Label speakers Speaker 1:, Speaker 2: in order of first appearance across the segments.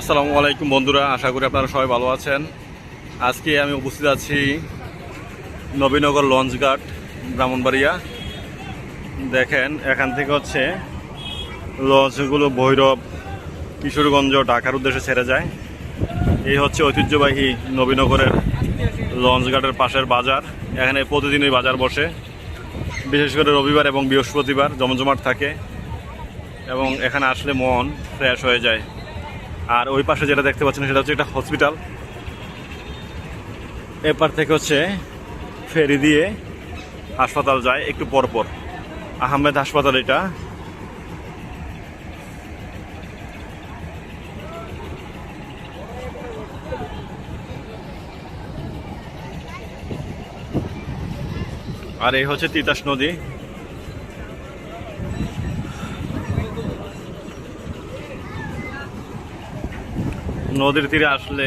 Speaker 1: আসসালামু আলাইকুম বন্ধুরা, আশা করি আপনারা সবাই ভালো আছেন। আজকে আমি উপস্থিত আছি নবীনগর লঞ্চঘাট, ব্রাহ্মণবাড়িয়া। দেখেন, এখান থেকে হচ্ছে লঞ্চগুলো ভৈরব, কিশোরগঞ্জ, ঢাকার উদ্দেশ্যে ছেড়ে যায়। এই হচ্ছে ঐতিহ্যবাহী নবীনগরের লঞ্চঘাটের পাশের বাজার। এখানে প্রতিদিনই বাজার বসে। বিশেষ করে রবিবার এবং বৃহস্পতিবার জমজমাট থাকে এবং এখানে আসলে মন ফ্রেশ হয়ে যায়। আর ওই পাশে যেটা দেখতে পাচ্ছেন সেটা হচ্ছে একটা হসপিটাল এপার থেকে হচ্ছে ফেরি দিয়ে হাসপাতাল যায় একটু পরপর। আহমেদ হাসপাতাল এটা। আর এই হচ্ছে তিতাস নদী। নদীর তীরে আসলে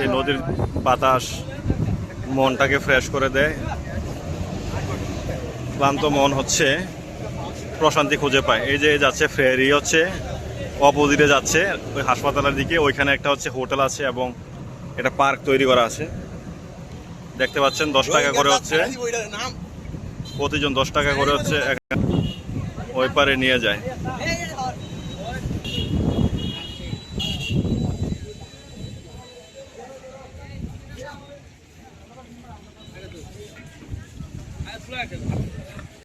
Speaker 1: এই নদীর বাতাস মনটাকে ফ্রেশ করে দেয়। ক্লান্ত মন হচ্ছে, প্রশান্তি খুঁজে পায়। এই যে যাচ্ছে ফেরি হচ্ছে, অপোজিটে যাচ্ছে, ওই হাসপাতালের দিকে, ওইখানে একটা হচ্ছে হোটেল আছে এবং এটা পার্ক তৈরি করা আছে। দেখতে পাচ্ছেন, দশ টাকা করে হচ্ছে। প্রতিজন দশ টাকা করে হচ্ছে ওই পারে নিয়ে যায়। flag.